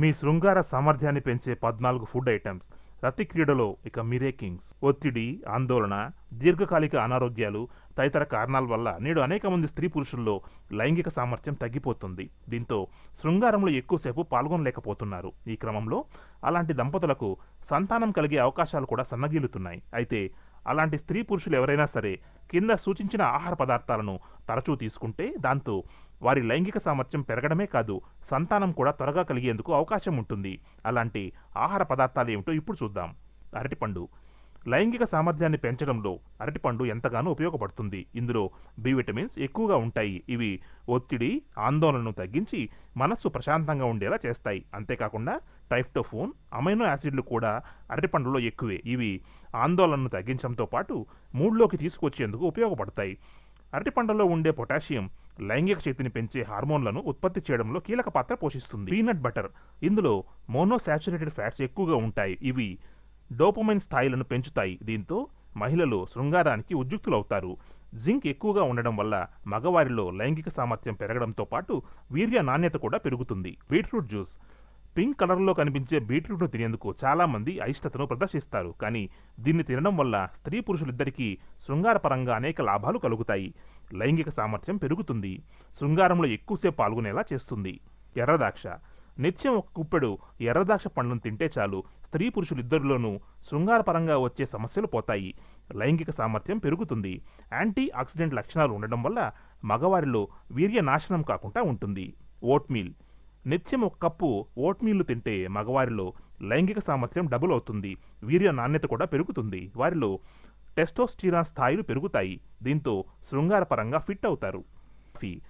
మీ శృంగార సామర్థ్యాన్ని పెంచే పద్నాలుగు ఫుడ్ ఐటమ్స్. రతి క్రీడలో ఇక మీరే కింగ్స్. ఒత్తిడి ఆందోళన దీర్ఘకాలిక అనారోగ్యాలు తదితర కారణాల వల్ల నేడు అనేక మంది స్త్రీ పురుషుల్లో లైంగిక సామర్థ్యం తగ్గిపోతుంది. దీంతో శృంగారంలో ఎక్కువసేపు పాల్గొనలేకపోతున్నారు. ఈ క్రమంలో అలాంటి దంపతులకు సంతానం కలిగే అవకాశాలు కూడా సన్నగిల్లుతున్నాయి. అయితే అలాంటి స్త్రీ పురుషులు ఎవరైనా సరే కింద సూచించిన ఆహార పదార్థాలను తరచూ తీసుకుంటే దాంతో వారి లైంగిక సామర్థ్యం పెరగడమే కాదు సంతానం కూడా త్వరగా కలిగేందుకు అవకాశం ఉంటుంది. అలాంటి ఆహార పదార్థాలు ఏమిటో ఇప్పుడు చూద్దాం. అరటిపండు. లైంగిక సామర్థ్యాన్ని పెంచడంలో అరటిపండు ఎంతగానో ఉపయోగపడుతుంది. ఇందులో బి విటమిన్స్ ఎక్కువగా ఉంటాయి. ఇవి ఒత్తిడి ఆందోళనను తగ్గించి మనస్సు ప్రశాంతంగా ఉండేలా చేస్తాయి. అంతేకాకుండా టైఫ్టోఫోన్ అమైనో యాసిడ్లు కూడా అరటిపండులో ఎక్కువే. ఇవి ఆందోళనను తగ్గించడంతో పాటు మూడ్లోకి తీసుకొచ్చేందుకు ఉపయోగపడతాయి. అరటిపండులో ఉండే పొటాషియం లైంగిక శక్తిని పెంచే హార్మోన్లను ఉత్పత్తి చేయడంలో కీలక పాత్ర పోషిస్తుంది. Peanut butter. ఇందులో మోనోసాచురేటెడ్ ఫ్యాట్స్ ఎక్కువగా ఉంటాయి. ఇవి డోపమైన్ స్థాయిలను పెంచుతాయి. దీంతో మహిళలు శృంగారానికి ఉద్యుక్తులవుతారు. జింక్ ఎక్కువగా ఉండడం వల్ల మగవారిలో లైంగిక సామర్థ్యం పెరగడంతో పాటు వీర్య నాణ్యత కూడా పెరుగుతుంది. Beetroot juice. పింక్ కలర్లో కనిపించే బీట్రూట్ను తినేందుకు చాలామంది అయిష్టతను ప్రదర్శిస్తారు. కానీ దీన్ని తినడం వల్ల స్త్రీ పురుషులిద్దరికీ శృంగారపరంగా అనేక లాభాలు కలుగుతాయి. లైంగిక సామర్థ్యం పెరుగుతుంది. శృంగారంలో ఎక్కువసేపు పాల్గొనేలా చేస్తుంది. ఎర్రదాక్ష నిత్యం ఒక కుప్పెడు ఎర్రదాక్ష పండ్లను తింటే చాలు స్త్రీ పురుషులిద్దరిలోనూ శృంగారపరంగా వచ్చే సమస్యలు పోతాయి. లైంగిక సామర్థ్యం పెరుగుతుంది. యాంటీ ఆక్సిడెంట్ లక్షణాలు ఉండడం వల్ల మగవారిలో వీర్య నాశనం కాకుండా ఉంటుంది. ఓట్మీల్. నిత్యం ఒక కప్పు ఓట్మీళ్ళు తింటే మగవారిలో లైంగిక సామర్థ్యం డబుల్ అవుతుంది. వీర్య నాణ్యత కూడా పెరుగుతుంది. వారిలో టెస్టోస్టిరాన్ స్థాయిలు పెరుగుతాయి. దీంతో శృంగారపరంగా ఫిట్ అవుతారు. కాఫీ.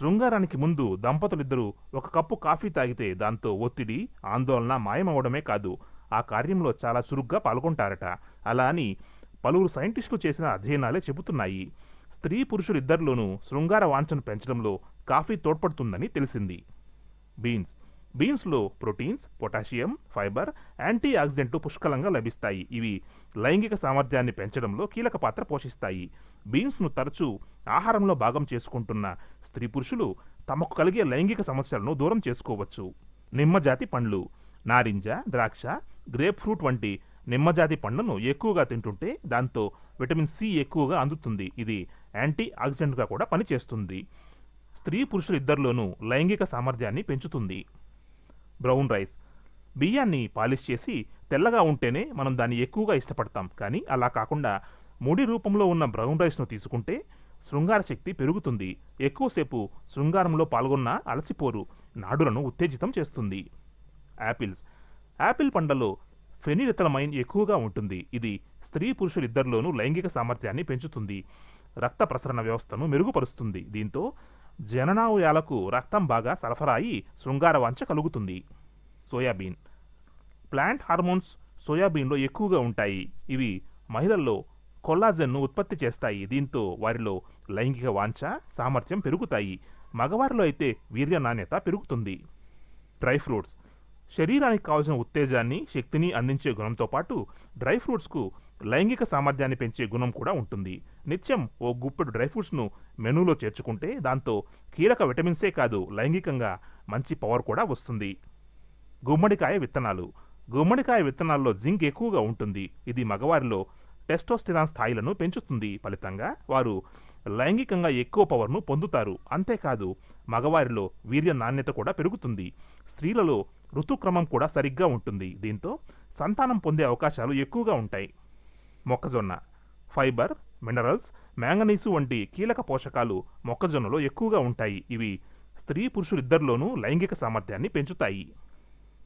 శృంగారానికి ముందు దంపతులిద్దరూ ఒక కప్పు కాఫీ తాగితే దాంతో ఒత్తిడి ఆందోళన మాయమవడమే కాదు ఆ కార్యంలో చాలా చురుగ్గా పాల్గొంటారట. అలా అని పలువురు సైంటిస్టులు చేసిన అధ్యయనాలే చెబుతున్నాయి. స్త్రీ పురుషులిద్దరిలోనూ శృంగార వాంఛను పెంచడంలో కాఫీ తోడ్పడుతుందని తెలిసింది. బీన్స్. బీన్స్లో ప్రోటీన్స్ పొటాషియం ఫైబర్ యాంటీ ఆక్సిడెంట్లు పుష్కలంగా లభిస్తాయి. ఇవి లైంగిక సామర్థ్యాన్ని పెంచడంలో కీలక పాత్ర పోషిస్తాయి. బీన్స్ను తరచూ ఆహారంలో భాగం చేసుకుంటున్న స్త్రీ పురుషులు తమకు కలిగే లైంగిక సమస్యలను దూరం చేసుకోవచ్చు. నిమ్మజాతి పండ్లు నారింజ ద్రాక్ష గ్రేప్ ఫ్రూట్ వంటి నిమ్మజాతి పండ్లను ఎక్కువగా తింటుంటే దాంతో విటమిన్ సి ఎక్కువగా అందుతుంది. ఇది యాంటీ ఆక్సిడెంట్గా కూడా పనిచేస్తుంది. స్త్రీ పురుషులు ఇద్దరిలోనూ లైంగిక సామర్థ్యాన్ని పెంచుతుంది. Brown rice. బియ్యాన్ని పాలిష్ చేసి తెల్లగా ఉంటేనే మనం దాన్ని ఎక్కువగా ఇష్టపడతాం. కానీ అలా కాకుండా ముడి రూపంలో ఉన్న బ్రౌన్ రైస్ను తీసుకుంటే శృంగార శక్తి పెరుగుతుంది. ఎక్కువసేపు శృంగారంలో పాల్గొన్న అలసిపోరు. నాడులను ఉత్తేజితం చేస్తుంది. యాపిల్స్ యాపిల్ పండ్లలో ఫెనిరితలమైన్ ఎక్కువగా ఉంటుంది. ఇది స్త్రీ పురుషులిద్దరిలోనూ లైంగిక సామర్థ్యాన్ని పెంచుతుంది. రక్త ప్రసరణ వ్యవస్థను మెరుగుపరుస్తుంది. దీంతో జననావయాలకు రక్తం బాగా సరఫరా అయి శృంగార వాంచ కలుగుతుంది. సోయాబీన్. ప్లాంట్ హార్మోన్స్ సోయాబీన్లో ఎక్కువగా ఉంటాయి. ఇవి మహిళల్లో కొల్లాజెన్ను ఉత్పత్తి చేస్తాయి. దీంతో వారిలో లైంగిక వాంఛ సామర్థ్యం పెరుగుతాయి. మగవారిలో అయితే వీర్య నాణ్యత పెరుగుతుంది. Dry fruits. శరీరానికి కావలసిన ఉత్తేజాన్ని శక్తిని అందించే గుణంతో పాటు డ్రై ఫ్రూట్స్కు లైంగిక సామర్థ్యాన్ని పెంచే గుణం కూడా ఉంటుంది. నిత్యం ఓ గుప్పెడు డ్రై ఫ్రూట్స్ను మెనూలో చేర్చుకుంటే దాంతో కీలక విటమిన్సే కాదు లైంగికంగా మంచి పవర్ కూడా వస్తుంది. గుమ్మడికాయ విత్తనాలు. గుమ్మడికాయ విత్తనాల్లో జింక్ ఎక్కువగా ఉంటుంది. ఇది మగవారిలో టెస్టోస్టిరాన్ స్థాయిలను పెంచుతుంది. ఫలితంగా వారు లైంగికంగా ఎక్కువ పవర్ను పొందుతారు. అంతేకాదు మగవారిలో వీర్య నాణ్యత కూడా పెరుగుతుంది. స్త్రీలలో ఋతుక్రమం కూడా సరిగ్గా ఉంటుంది. దీంతో సంతానం పొందే అవకాశాలు ఎక్కువగా ఉంటాయి. మొక్కజొన్న ఫైబర్ మినరల్స్ మ్యాంగనీసు వంటి కీలక పోషకాలు మొక్కజొన్నలో ఎక్కువగా ఉంటాయి. ఇవి స్త్రీ పురుషులిద్దరిలోనూ లైంగిక సామర్థ్యాన్ని పెంచుతాయి.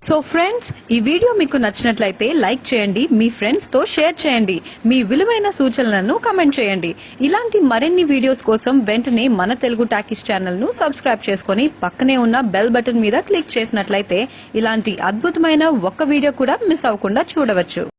సో ఫ్రెండ్స్ ఈ వీడియో మీకు నచ్చినట్లయితే లైక్ చేయండి మీ ఫ్రెండ్స్తో షేర్ చేయండి మీ విలువైన సూచనలను కమెంట్ చేయండి. ఇలాంటి మరిన్ని వీడియోస్ కోసం వెంటనే మన తెలుగు టాకీస్ ఛానల్ను సబ్స్క్రైబ్ చేసుకొని పక్కనే ఉన్న బెల్ బటన్ మీద క్లిక్ చేసినట్లయితే ఇలాంటి అద్భుతమైన ఒక్క వీడియో కూడా మిస్ అవ్వకుండా చూడవచ్చు.